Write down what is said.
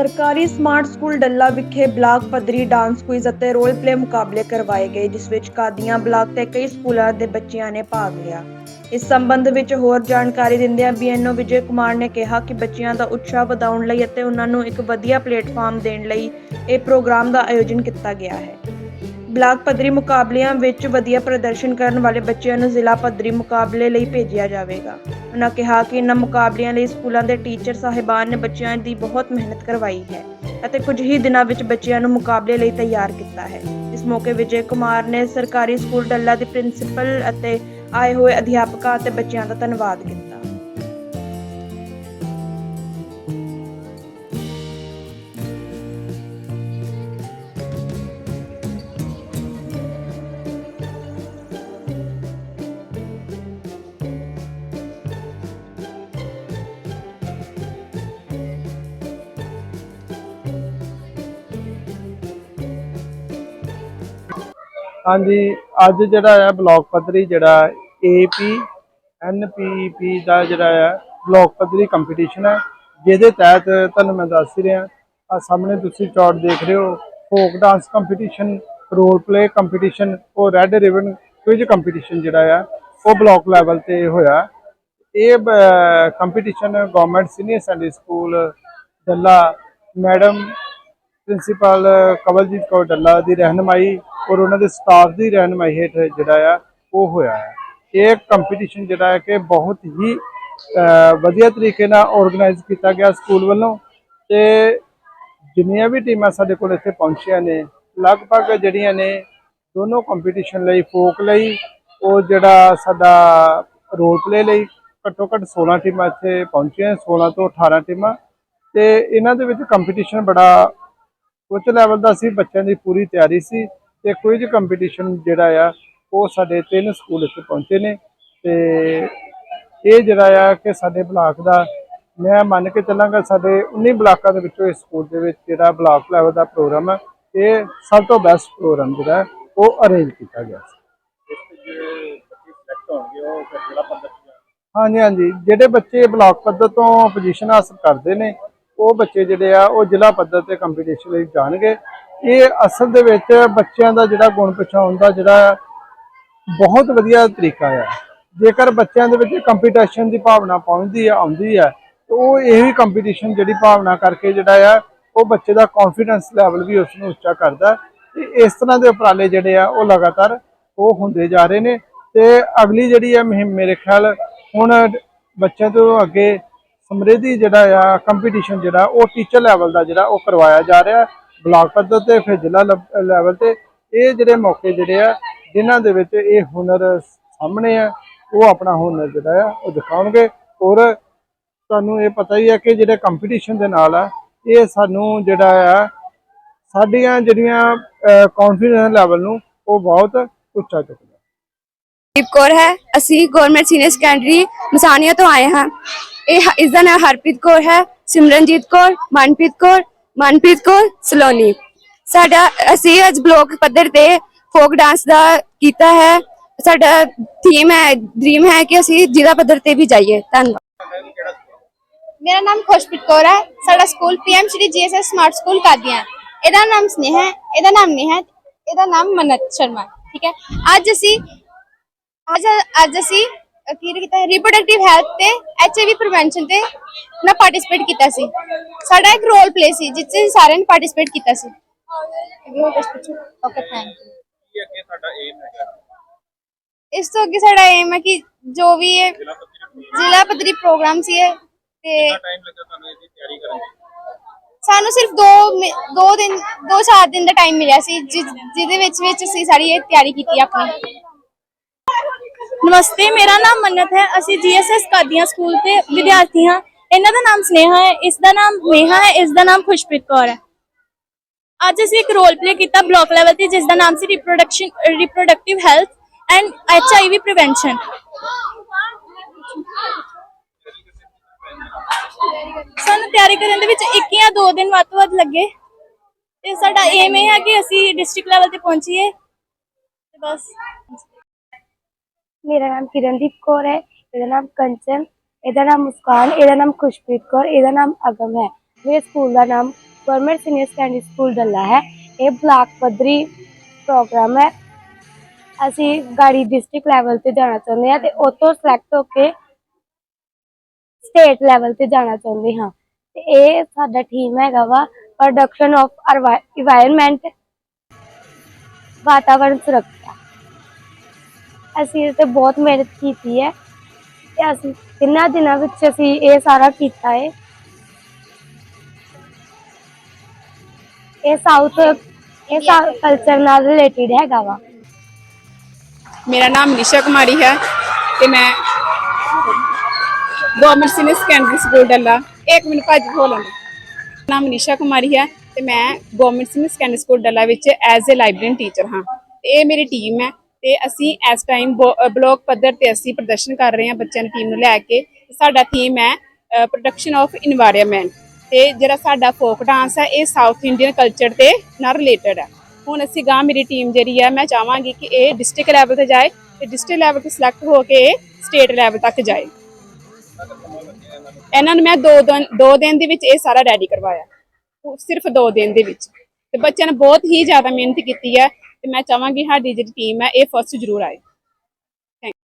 ਸਰਕਾਰੀ smart school Dalla ਵਿਖੇ block ਪੱਧਰੀ ਡਾਂਸ ਕੁਇਜ਼ ਅਤੇ ਰੋਲ ਪਲੇ ਮੁਕਾਬਲੇ ਕਰਵਾਏ ਗਏ, ਜਿਸ ਵਿੱਚ ਕਾਦੀਆਂ ਬਲਾਕ ਤੇ ਕਈ ਸਕੂਲਾਂ ਦੇ ਬੱਚਿਆਂ ਨੇ ਭਾਗ ਲਿਆ। ਇਸ ਸੰਬੰਧ ਵਿੱਚ ਹੋਰ ਜਾਣਕਾਰੀ ਦਿੰਦਿਆਂ ਬੀਐਨਓ ਵਿਜੇ ਕੁਮਾਰ ਨੇ ਕਿਹਾ ਕਿ ਬੱਚਿਆਂ ਦਾ ਉਤਸ਼ਾਹ ਵਧਾਉਣ ਲਈ ਅਤੇ ਉਹਨਾਂ ਨੂੰ ਇੱਕ ਵਧੀਆ ਪਲੇਟਫਾਰਮ ਦੇਣ ਲਈ ਇਹ ਪ੍ਰੋਗਰਾਮ ਦਾ ਆਯੋਜਨ ਕੀਤਾ ਗਿਆ ਹੈ। ਬਲਾਕ ਪੱਧਰੀ ਮੁਕਾਬਲਿਆਂ ਵਿੱਚ ਵਧੀਆ ਪ੍ਰਦਰਸ਼ਨ ਕਰਨ ਵਾਲੇ ਬੱਚਿਆਂ ਨੂੰ ਜ਼ਿਲ੍ਹਾ ਪੱਧਰੀ ਮੁਕਾਬਲੇ ਲਈ ਭੇਜਿਆ ਜਾਵੇਗਾ। ਉਹਨਾਂ ਕਿਹਾ ਕਿ ਇਨ੍ਹਾਂ ਮੁਕਾਬਲਿਆਂ ਲਈ ਸਕੂਲਾਂ ਦੇ ਟੀਚਰ ਸਾਹਿਬਾਨ ਨੇ ਬੱਚਿਆਂ ਦੀ ਬਹੁਤ ਮਿਹਨਤ ਕਰਵਾਈ ਹੈ ਅਤੇ ਕੁਝ ਹੀ ਦਿਨਾਂ ਵਿੱਚ ਬੱਚਿਆਂ ਨੂੰ ਮੁਕਾਬਲੇ ਲਈ ਤਿਆਰ ਕੀਤਾ ਹੈ। ਇਸ ਮੌਕੇ ਵਿਜੇ ਕੁਮਾਰ ਨੇ ਸਰਕਾਰੀ ਸਕੂਲ ਡੱਲਾ ਦੇ ਪ੍ਰਿੰਸੀਪਲ ਅਤੇ ਆਏ ਹੋਏ ਅਧਿਆਪਕਾਂ ਅਤੇ ਬੱਚਿਆਂ ਦਾ ਧੰਨਵਾਦ ਕੀਤਾ। ਹਾਂਜੀ, ਅੱਜ ਜਿਹੜਾ ਆ ਬਲਾਕ ਪੱਧਰੀ ਜਿਹੜਾ ਏਪੀ ਐਨਪੀਪੀ ਦਾ ਜਿਹੜਾ ਆ ਬਲਾਕ ਪੱਧਰੀ ਕੰਪੀਟੀਸ਼ਨ ਹੈ, ਜਿਹਦੇ ਤਹਿਤ ਤੁਹਾਨੂੰ ਮੈਂ ਦੱਸ ਰਿਹਾ। ਆ ਸਾਹਮਣੇ ਤੁਸੀਂ ਚਾਰਟ ਦੇਖ ਰਹੇ ਹੋ folk dance competition role play competition ਉਹ ਰੈੱਡ ਰਿਬਨ ਕੁਇਜ਼ ਕੰਪੀਟੀਸ਼ਨ ਜਿਹੜਾ ਆ, ਉਹ ਬਲਾਕ ਲੈਵਲ ਤੇ ਹੋਇਆ। ਇਹ competition government senior secondary school Dalla madam principal Kawaljit Kaur Dalla ਦੀ ਰਹਿਨਮਾਈ ਔਰ ਉਹਨਾਂ ਦੇ ਸਟਾਫ ਦੀ ਰਹਿਨਮਾਈ ਹੇਠ ਜਿਹੜਾ ਆ, ਉਹ ਹੋਇਆ ਹੈ ਇਹ ਕੰਪੀਟੀਸ਼ਨ ਜਿਹੜਾ ਹੈ ਕਿ ਬਹੁਤ ਹੀ ਵਧੀਆ ਤਰੀਕੇ ਨਾਲ ਆਰਗੇਨਾਈਜ਼ ਕੀਤਾ ਗਿਆ ਸਕੂਲ ਵੱਲੋਂ ਤੇ ਜਿੰਨੀਆਂ ਵੀ ਟੀਮਾਂ ਸਾਡੇ ਕੋਲ ਇੱਥੇ ਪਹੁੰਚੀਆਂ ਨੇ, ਲਗਭਗ ਜਿਹੜੀਆਂ ਨੇ ਦੋਨੋਂ ਕੰਪੀਟੀਸ਼ਨ ਲਈ ਫੋਕ ਲਈ, ਉਹ ਜਿਹੜਾ ਸਾਡਾ ਰੋਲ ਪਲੇ ਲਈ ਘੱਟੋ ਘੱਟ 16 ਟੀਮਾਂ ਇੱਥੇ ਪਹੁੰਚੀਆਂ 16 ਤੋਂ 18 ਟੀਮਾਂ ਤੇ ਇਹਨਾਂ ਦੇ ਵਿੱਚ ਕੰਪੀਟੀਸ਼ਨ ਬੜਾ ਉੱਚ ਲੈਵਲ ਦਾ ਸੀ, ਬੱਚਿਆਂ ਦੀ ਪੂਰੀ ਤਿਆਰੀ ਸੀ। ਤੇ ਕੁਇਜ਼ ਕੰਪੀਟੀਸ਼ਨ ਜਿਹੜਾ ਆ ਉਹ ਸਾਡੇ ਤਿੰਨ ਸਕੂਲ ਇੱਥੇ ਪਹੁੰਚੇ ਨੇ ਤੇ ਇਹ ਜਿਹੜਾ ਆ ਕਿ ਸਾਡੇ ਬਲਾਕ ਦਾ ਮੈਂ ਮੰਨ ਕੇ ਚੱਲਾਂਗਾ ਸਾਡੇ 19 ਬਲਾਕਾਂ ਦੇ ਵਿੱਚੋਂ ਇਸ ਸਕੂਲ ਦੇ ਵਿੱਚ ਜਿਹੜਾ ਬਲਾਕ ਲੈਵਲ ਦਾ ਪ੍ਰੋਗਰਾਮ ਹੈ ਇਹ ਸਭ ਤੋਂ ਬੈਸਟ ਪ੍ਰੋਗਰਾਮ ਜਿਹੜਾ ਉਹ ਅਰੇਂਜ ਕੀਤਾ ਗਿਆ ਸੀ। ਹਾਂਜੀ ਹਾਂਜੀ। ਜਿਹੜੇ ਬੱਚੇ ਬਲਾਕ ਪੱਧਰ ਤੋਂ ਪੋਜੀਸ਼ਨ ਹਾਸਲ ਕਰਦੇ ਨੇ ਉਹ ਬੱਚੇ ਜਿਹੜੇ ਆ ਉਹ ਜ਼ਿਲ੍ਹਾ ਪੱਧਰ ਤੇ ਕੰਪੀਟੀਸ਼ਨ ਲਈ ਜਾਣਗੇ। ਇਹ ਅਸਲ ਦੇ ਵਿੱਚ ਬੱਚਿਆਂ ਦਾ ਜਿਹੜਾ ਗੁਣ ਪਛਾਣ ਦਾ ਜਿਹੜਾ ਬਹੁਤ ਵਧੀਆ ਤਰੀਕਾ ਆ। ਜੇਕਰ ਬੱਚਿਆਂ ਦੇ ਵਿੱਚ ਕੰਪੀਟੀਸ਼ਨ ਦੀ ਭਾਵਨਾ ਪਹੁੰਚਦੀ ਆ, ਆਉਂਦੀ ਆ, ਤੇ ਉਹ ਇਹ ਵੀ ਕੰਪੀਟੀਸ਼ਨ ਜਿਹੜੀ ਭਾਵਨਾ ਕਰਕੇ ਜਿਹੜਾ ਆ, ਉਹ ਬੱਚੇ ਦਾ ਕੌਨਫੀਡੈਂਸ ਲੈਵਲ ਵੀ ਉਸ ਨੂੰ ਉੱਚਾ ਕਰਦਾ ਤੇ ਇਸ ਤਰ੍ਹਾਂ ਦੇ ਉਪਰਾਲੇ ਜਿਹੜੇ ਆ, ਉਹ ਲਗਾਤਾਰ ਉਹ ਹੁੰਦੇ ਜਾ ਰਹੇ ਨੇ। ਤੇ ਅਗਲੀ ਜਿਹੜੀ ਆ ਮੁਹਿੰਮ ਮੇਰੇ ਖਿਆਲ ਹੁਣ ਬੱਚਿਆਂ ਤੋਂ ਅੱਗੇ ਸਮਰਿੱਧੀ ਜਿਹੜਾ ਆ ਕੰਪੀਟੀਸ਼ਨ ਜਿਹੜਾ, ਉਹ ਟੀਚਰ ਲੈਵਲ ਦਾ ਜਿਹੜਾ ਉਹ ਕਰਵਾਇਆ ਜਾ ਰਿਹਾ। ਬਲਾਕ ਪੱਧਰ ਤੇ ਫਿਰ ਜ਼ਿਲ੍ਹਾ ਲੈਵਲ ਤੇ ਇਹ ਜਿਹੜੇ ਮੌਕੇ ਜਿਹੜੇ ਆ, ਜਿਨ੍ਹਾਂ ਦੇ ਵਿੱਚ ਇਹ ਹੁਨਰ ਸਾਹਮਣੇ ਆ, ਉਹ ਆਪਣਾ ਹੁਨਰ ਜਿਹੜਾ ਆ, ਉਹ ਦਿਖਾਉਣਗੇ। ਔਰ ਤੁਹਾਨੂੰ ਇਹ ਪਤਾ ਹੀ ਹੈ ਕਿ ਜਿਹੜੇ ਕੰਪੀਟੀਸ਼ਨ ਦੇ ਨਾਲ ਆ, ਇਹ ਸਾਨੂੰ ਜਿਹੜਾ ਆ, ਸਾਡੀਆਂ ਜਿਹੜੀਆਂ ਕੌਨਫੀਡੈਂਸ ਲੈਵਲ ਨੂੰ ਉਹ ਬਹੁਤ ਉੱਚਾ ਚੁੱਕਦਾ। ਦੀਪ ਕੌਰ ਹੈ। ਅਸੀਂ ਗਵਰਨਮੈਂਟ ਸੀਨੀਅਰ ਸੈਕੰਡਰੀ ਮਸਾਨੀਆ ਤੋਂ ਆਏ ਹਾਂ। ਇਹ ਹ- ਇਸ ਦਾ ਨਾਮ ਹਰਪ੍ਰੀਤ ਕੌਰ ਹੈ, ਸਿਮਰਨਜੀਤ ਕੌਰ, ਮਨਪ੍ਰੀਤ ਕੌਰ ਮਨਪ੍ਰੀਤ ਕੌਰ ਸਲੋਨੀ। ਸਾਡਾ, ਅਸੀਂ ਅੱਜ ਬਲਾਕ ਪੱਧਰ ਤੇ ਫੋਕ ਡਾਂਸ ਦਾ ਕੀਤਾ ਹੈ। ਸਾਡਾ ਥੀਮ ਹੈ ਡ੍ਰੀਮ ਹੈ ਕਿ ਅਸੀਂ ਜ਼ਿਲ੍ਹਾ ਪੱਧਰ ਤੇ ਵੀ ਜਾਈਏ। ਧੰਨਵਾਦ। ਮੇਰਾ ਨਾਮ ਖੁਸ਼ਪ੍ਰੀਤ ਕੌਰ ਹੈ। ਸਾਡਾ school PM Shri GSS smart school Qadian ਇਹਦਾ ਨਾਮ ਸਨੇਹਾ ਇਹਦਾ ਨਾਮ ਨੇਹਾ ਇਹਦਾ ਨਾਮ ਮਨਤ ਸ਼ਰਮਾ ਠੀਕ ਹੈ। ਅੱਜ ਅਸੀਂ, ਅੱਜ ਅੱਜ ਅਸੀਂ ਕੀ ਕੀਤਾ ਰੀਪਰੋਡਕਟਿਵ ਹੈਲਥ ਤੇ ਐਚਆਈਵੀ ਪ੍ਰੀਵੈਂਸ਼ਨ ਤੇ ਨਾ ਪਾਰਟਿਸਿਪੇਟ ਕੀਤਾ ਸੀ। ਸਾਡਾ ਇੱਕ ਰੋਲ ਪਲੇ ਸੀ ਜਿਸ 'ਚ ਅਸੀਂ ਸਾਰਿਆਂ ਨੇ ਪਾਰਟਿਸਿਪੇਟ ਕੀਤਾ ਸੀ। ਓਕੇ ਥੈਂਕ ਯੂ ਇਸ ਤੋਂ ਅੱਗੇ ਸਾਡਾ ਏਮ ਹੈ ਕਿ ਜੋ ਵੀ ਇਹ ਜ਼ਿਲ੍ਹਾ ਪੱਧਰੀ ਪ੍ਰੋਗਰਾਮ ਸੀ ਇਹ ਤੇ ਸਾਨੂੰ ਸਿਰਫ 2 2 ਦਿਨ 2-4 ਦਿਨ ਦਾ ਟਾਈਮ ਮਿਲਿਆ ਸੀ ਜਿਸ- ਜਿਹਦੇ ਵਿੱਚ ਵਿੱਚ ਅਸੀਂ ਸਾਰੀ ਇਹ ਤਿਆਰੀ ਕੀਤੀ ਆਪਣੀ। ਨਮਸਤੇ, ਮੇਰਾ ਨਾਮ ਮੰਨਤ ਹੈ। ਅਸੀਂ ਜੀਐਸਐਸ ਕਾਦੀਆਂ ਸਕੂਲ ਤੇ ਵਿਦਿਆਰਥੀ ਹਾਂ। ਇਹਨਾਂ ਦਾ ਨਾਮ ਸਨੇਹਾ ਹੈ। ਇਸ ਦਾ ਨਾਮ ਨੇਹਾ ਹੈ। ਇਸ ਦਾ ਨਾਮ ਖੁਸ਼ਪ੍ਰੀਤ ਕੌਰ ਹੈ। ਅੱਜ ਅਸੀਂ ਇੱਕ ਰੋਲ ਪਲੇ ਕੀਤਾ ਬਲਾਕ ਲੈਵਲ ਤੇ, ਜਿਸ ਦਾ ਨਾਮ ਸੀ reproduction reproductive health and HIV prevention ਸਾਨੂੰ ਤਿਆਰੀ ਕਰਨ ਦੇ ਵਿੱਚ ਇੱਕ ਜਾਂ ਦੋ ਦਿਨ ਵੱਧ ਤੋਂ ਵੱਧ ਲੱਗੇ। ਤੇ ਸਾਡਾ ਏਮ ਇਹ ਹੈ ਕਿ ਅਸੀਂ ਡਿਸਟ੍ਰਿਕਟ ਲੈਵਲ ਤੇ ਪਹੁੰਚੀਏ। ਤੇ ਬਸ। ਮੇਰਾ ਨਾਮ ਕਿਰਨਦੀਪ ਕੌਰ ਹੈ, ਇਹਦਾ ਨਾਮ ਕੰਚਨ, ਇਹਦਾ ਨਾਮ ਮੁਸਕਾਨ, ਇਹਦਾ ਨਾਮ ਖੁਸ਼ਪ੍ਰੀਤ ਕੌਰ, ਇਹਦਾ ਨਾਮ ਅਗਮ ਹੈ। ਮੇਰੇ ਸਕੂਲ ਦਾ ਨਾਮ government senior secondary school Dalla ਹੈ। ਇਹ ਬਲਾਕ ਪੱਧਰੀ ਪ੍ਰੋਗਰਾਮ ਹੈ। ਅਸੀਂ ਗਾੜੀ ਡਿਸਟ੍ਰਿਕਟ ਲੈਵਲ ਤੇ ਜਾਣਾ ਚਾਹੁੰਦੇ ਹਾਂ ਤੇ ਉਤੋਂ ਸਿਲੈਕਟ ਹੋ ਕੇ ਸਟੇਟ ਲੈਵਲ ਤੇ ਜਾਣਾ ਚਾਹੁੰਦੇ ਹਾਂ। ਤੇ ਇਹ ਸਾਡਾ ਟੀਮ ਹੈਗਾ ਵਾ ਪ੍ਰੋਡਕਸ਼ਨ ਆਫ এনवायरमेंट ਵਾਤਾਵਰਣ ਸੁਰੱਖਿਆ। ਅਸੀਂ ਇਸ ਤੇ ਬਹੁਤ ਮਿਹਨਤ ਕੀਤੀ ਹੈ ਤੇ ਅਸੀਂ ਤਿੰਨਾਂ ਦਿਨਾਂ ਵਿੱਚ ਅਸੀਂ ਇਹ ਸਾਰਾ ਕੀਤਾ ਹੈ। ਇਹ ਸਾਊਥ ਇਹ ਕਲਚਰ ਨਾਲ ਰਿਲੇਟਡ ਹੈਗਾ ਵਾ। ਮੇਰਾ ਨਾਮ ਨਿਸ਼ਾ ਕੁਮਾਰੀ ਹੈ ਤੇ ਮੈਂ government senior secondary school Dalla. ਇੱਕ ਮਿੰਟ ਭੱਜ ਬੋਲਣ ਨਾਮ ਨਿਸ਼ਾ ਕੁਮਾਰੀ ਹੈ ਤੇ ਮੈਂ government senior secondary school Dalla ਵਿੱਚ ਐਜ਼ ਅ ਲਾਇਬ੍ਰੇਰੀ ਟੀਚਰ ਹਾਂ। ਇਹ ਮੇਰੀ ਟੀਮ ਹੈ। ਤੇ ਅਸੀਂ ਇਸ ਟਾਈਮ ਬਲਾਕ ਪੱਧਰ ਤੇ ਅਸੀਂ ਪ੍ਰਦਰਸ਼ਨ ਕਰ ਰਹੇ ਹਾਂ ਬੱਚਿਆਂ ਦੀ ਟੀਮ ਨੂੰ ਲੈ ਕੇ। ਸਾਡਾ ਥੀਮ ਹੈ ਪ੍ਰੋਡਕਸ਼ਨ ਆਫ এনवायरमेंट ਤੇ ਜਿਹੜਾ ਸਾਡਾ ਫੋਕ ਡਾਂਸ ਹੈ, ਇਹ ਸਾਊਥ ਇੰਡੀਅਨ ਕਲਚਰ ਤੇ ਨਾਲ ਰਿਲੇਟਡ ਹੈ। ਹੁਣ ਅਸੀਂ ਗਾਂ ਮੇਰੀ ਟੀਮ ਜਿਹੜੀ ਹੈ, ਮੈਂ ਚਾਹਾਂਗੀ ਕਿ ਇਹ ਡਿਸਟ੍ਰਿਕਟ ਲੈਵਲ ਤੇ ਜਾਏ ਤੇ ਡਿਸਟ੍ਰਿਕਟ ਲੈਵਲ 'ਤੇ ਸਿਲੈਕਟ ਹੋ ਕੇ ਸਟੇਟ ਲੈਵਲ ਤੱਕ ਜਾਏ। ਇਹਨਾਂ ਨੂੰ ਮੈਂ ਦੋ ਦਿਨ ਦੋ ਦਿਨ ਦੇ ਵਿੱਚ ਇਹ ਸਾਰਾ ਰੈਡੀ ਕਰਵਾਇਆ। ਸਿਰਫ ਦੋ ਦਿਨ ਦੇ ਵਿੱਚ। ਤੇ ਬੱਚਿਆਂ ਨੇ ਬਹੁਤ ਹੀ ਜ਼ਿਆਦਾ ਮਿਹਨਤ ਕੀਤੀ ਹੈ। ਤੇ ਮੈਂ ਚਾਹਾਂਗੀ ਸਾਡੀ ਜਿਹੜੀ ਟੀਮ ਹੈ ਇਹ ਫਸਟ ਜ਼ਰੂਰ ਆਏ।